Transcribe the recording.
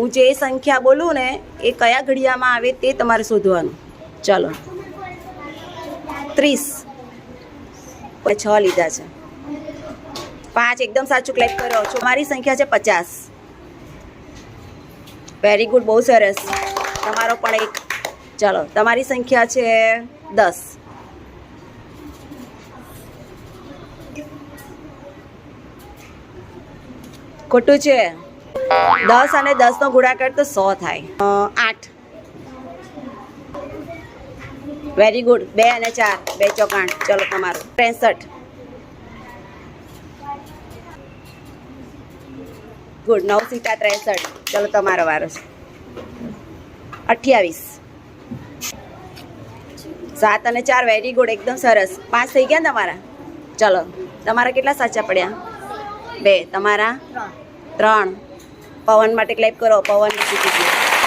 હું જે સંખ્યા બોલું ને, એ કયા ઘડિયામાં આવે તે તમારે શોધવાનું. ચલો. ત્રીસ. છ લીધા છે. પાંચ એકદમ સાચું ક્લેપ કર્યો. છો મારી સંખ્યા છે પચાસ. વેરી ગુડ બહુ સરસ. તમારો પણ એક. ચલો, તમારી સંખ્યા છે દસ. ખોટું છે? દસ અને દસનો ગુણાકાર તો સો થાય. આઠ. વેરી ગુડ બે અને ચાર. બે ચોકાણ ચલો તમારું. ત્રેસઠ. ગુડ નવ સીટા ત્રેસઠ. ચલો તમારો વારો છે. અઠ્યાવીસ. સાત અને ચાર. વેરી ગુડ એકદમ સરસ. પાંચ થઈ ગયા તમારા? ચલો. તમારા કેટલા સાચા પડ્યા? બે. તમારા? ત્રણ. પવન માટે ક્લેપ કરો પવન જીતી